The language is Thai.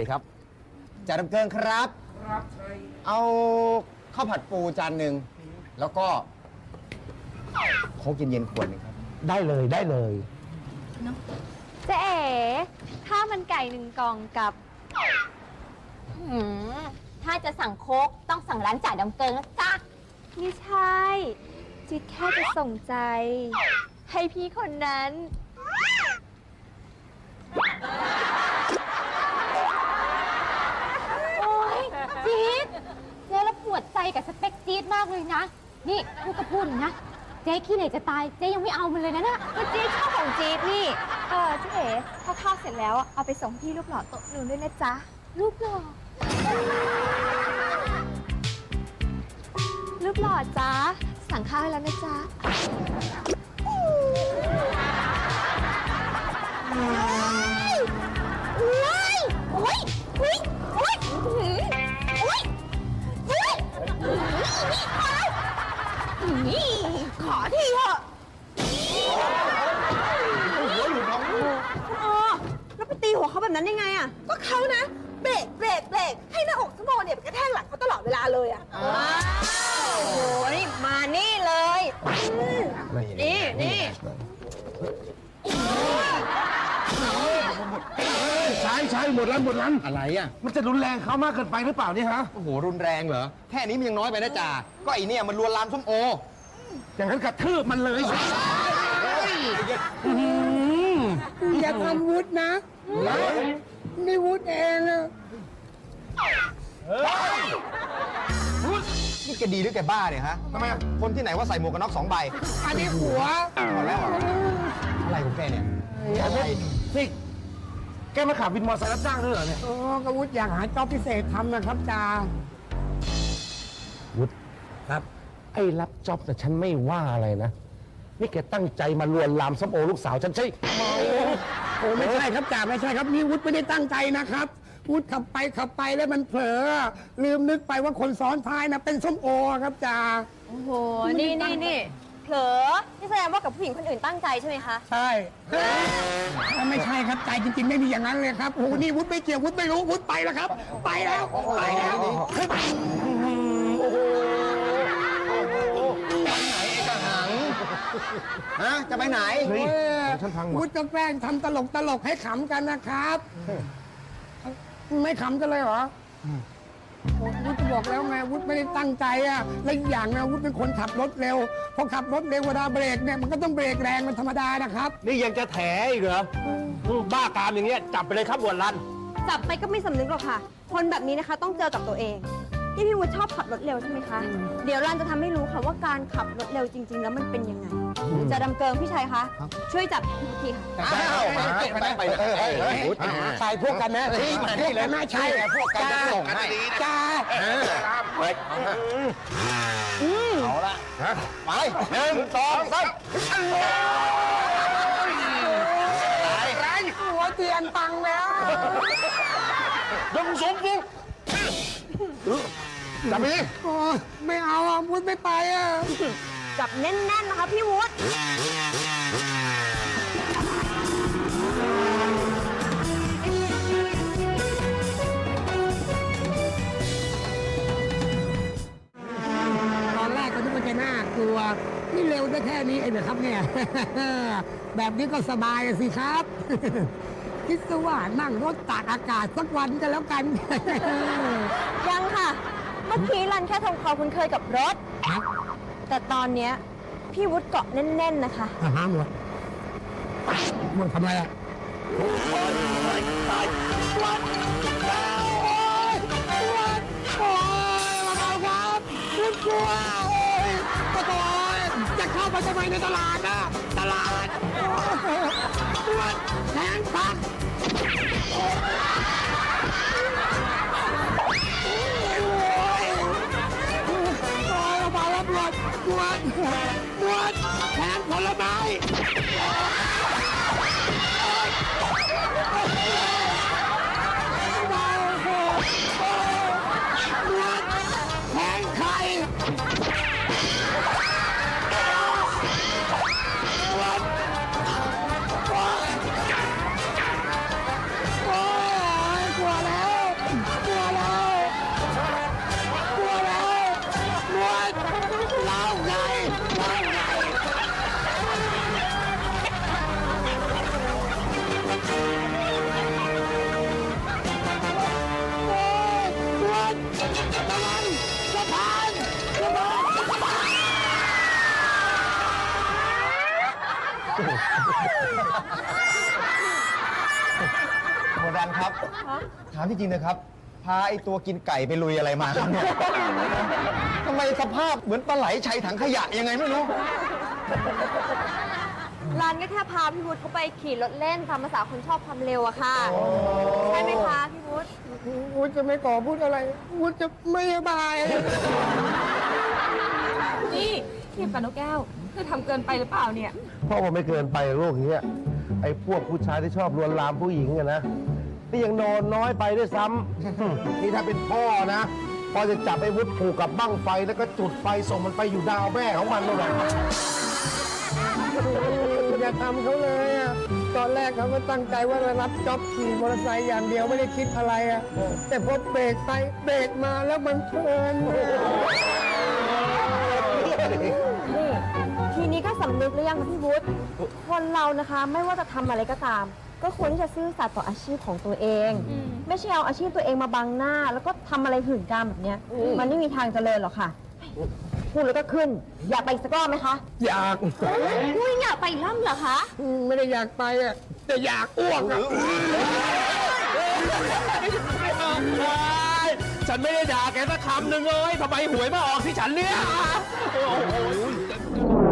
ดีครับจ่าดำเกิงครับ ครับใช่เอาข้าวผัดปูจานหนึ่งแล้วก็โค้กเย็นๆขวดหนึงครับ ได้เลยได้เลย เจ๊เอ๋ข้าวมันไก่หนึ่งกล่องกับหืมถ้าจะสั่งโค้กต้องสั่งร้านจ่ายดำเกินนะจ๊ะไม่ใช่ จิตแค่จะส่งใจ ให้พี่คนนั้น โอ๊ยจี๊ดเจ๊แล้วปวดใจ กับสเปคจี๊ดมากเลยนะ นี่พูดก็พูดนะ เจ๊ขี้เหร่จะตาย เจ๊ยังไม่เอามันเลยนะน่ะก็เจ๊ชอบของจี๊ดนี่ เออเจ๊เอ๋พอข้าวเสร็จแล้วเอาไปส่งที่ลูกหล่อโต๊ะหนูด้วยนะจ๊ะ ลูกหล่อ ลูกหล่อจ๊ะ สั่งข้าวให้แล้วนะจ๊ะโแบบนั้นได้ไงอะ ก็เขานะเบรกเบรกเบรกให้หน้าอกสมองเนี่ยไปกระแทกหลังเขาตลอดเวลาเลยอะโอ้โหนี่มานี่เลยนี่นี่ ใช่ใช่หมดแล้วหมดแล้วอะไรอะ มันจะรุนแรงเขามากเกินไปหรือเปล่าเนี่ยฮะ โอ้โห รุนแรงเหรอ แค่นี้มันยังน้อยไปนะจ่าก็ไอเนี่ยมันลวนลามส้มโออย่างนั้นกระทืบมันเลยอ ย่าทำวุฒนะนี่วุฒเองอะนี่แกดีหรือแกบ้าเนี่ยฮะทำไมคนที่ไหนว่าใส่หมวกกันน็อกสองใบอันนี้หัวพอแล้วอะไรของแกเนี่ยอะไรนี่แกมาขับวินมอเตอร์ไซค์รับจ้างด้วยเหรอเนี่ยโอ้กวุฒอยากหาจ็อบพิเศษทำนะครับจ่าวุฒิครับ ไอ้รับจ็อบแต่ะฉันไม่ว่าอะไรนะ นี่แกตั้งใจมาลวนลามส้มโอลูกสาวฉันใช่โอ้ไม่ใช่ครับจ่าไม่ใช่ครับนี่วุฒไม่ได้ตั้งใจนะครับวุฒขับไปขับไปแล้วมันเผลอลืมนึกไปว่าคนซ้อนท้ายนะเป็นส้มโอครับจ่าโอ้โห นี่นี่นี่เผลอนี่แสดงว่ากับผู้หญิงคนอื่นตั้งใจใช่ไหมคะใช่ถ้าไม่ใช่ครับใจจริง ๆ ไม่มีอย่างนั้นเลยครับโอ้โหนี่วุฒไม่เกี่ยววุฒไม่รู้วุฒไปแล้วครับ ไปแล้วไปแล้ว ฮะ จะไปไหน เฮ้ยเออฉันพังหมด วุฒิก็แกล้งทำตลกตลกให้ขำกันนะครับ ไม่ขำกันเลยเหรอโอ้วุฒิบอกแล้วไงวุฒิไม่ได้ตั้งใจอะและอีกอย่างนะวุฒิเป็นคนขับรถเร็วพอขับรถเร็วเวลาเบรกเนี่ยมันก็ต้องเบรกแรงมันธรรมดานะครับ นี่ยังจะแถอีกเหรออืมบ้ากามอย่างเงี้ยจับไปเลยครับหัวรัน จับไปก็ไม่สำนึกหรอกค่ะ คนแบบนี้นะคะต้องเจอกับตัวเอง นี่พี่วุฒิชอบขับรถเร็วใช่ไหมคะ เดี๋ยวรันจะทำให้รู้ค่ะว่าการขับรถเร็วจริง ๆ แล้วมันเป็นยังไง จะดำเกิงพี่ชัยคะ ช่วยจับพี่วุฒิค่ะ อ้าวมาไปไปไปเออเออเออใครพวกกันนะเฮ้ยมานี่เลยพวกกัน่าใช่พวกกันจะส่งให้จ้าเอาละไปหนึ่งสองสามหัวเตียนตังแล้วยงสูงฟุ้ง จับไปดิโอ้ยไม่เอาอะวุฒิไม่ไปอะจับแน่นๆนะคะพี่วุฒิตอนแรกก็นึกว่าจะน่ากลัว นี่เร็วได้แค่นี้เองเหรอครับเนี่ย แบบนี้ก็สบายอะสิครับ คิดซะว่านั่งรถตากอากาศสักวันกันแล้วกัน ยังค่ะ เมื่อกี้รันแค่ทำความคุ้นเคยกับรถ ครับแต่ตอนเนี้ยพี่วุฒิเกาะแน่นๆนะคะ อาหารหมดหมดทำอะไรอะ หมวดรันครับ ถามที่จริงนะครับ พาไอตัวกินไก่ไปลุยอะไรมาครับเนี่ยทำไมสภาพเหมือนปลาไหลชัยถังขยะยังไงไม่รู้ รันก็แค่พาพี่วุฒิเขาไปขี่รถเล่นตามภาษาคนชอบความเร็วอะค่ะ ใช่ไหมคะพี่วุฒิ วุฒิจะไม่ขอพูดอะไร วุฒิจะไม่สบาย นี่เทียบกับนกแก้ว เธอทำเกินไปหรือเปล่าเนี่ย พ่อว่าไม่เกินไปโรคนี้ยไอ้พวกผู้ชายที่ชอบลวนลามผู้หญิงอะนะนี่ยังนอนน้อยไปด้วยซ้ำ นี่ถ้าเป็นพ่อนะพ่อจะจับไอ้วุฒิผูกกับบั้งไฟแล้วก็จุดไฟส่งมันไปอยู่ดาวแม่ของมันนู่นแหละอย่าทำเขาเลยอะ ตอนแรกเขาก็ตั้งใจว่าจะรับจ็อบขี่มอเตอร์ไซค์อย่างเดียวไม่ได้คิดอะไรอะ แต่พอเบรกไปเบรกมาแล้วมันเพลินนี่ รือยังคะพี่วุฒิคนเรานะคะ ไม่ว่าจะทำอะไรก็ตาม ก็ควรที่จะซื่อสัตย์ต่ออาชีพของตัวเอง ไม่ใช่เอาอาชีพตัวเองมาบังหน้า แล้วก็ทำอะไรหื่นกามแบบเนี้ย มันไม่มีทางเจริญหรอกค่ะพูดแล้วก็ขึ้น อยากไปอีกสักรอบไหมคะ อยาก อุ้ยอยากไปอีกรอบเหรอคะ ไม่ได้อยากไปอะแต่อยากอ้วกอะฉันไม่ได้ด่าแกสักคำหนึ่งเลยทำไมหวยมาออกที่ฉันเนี่ยโอ้โห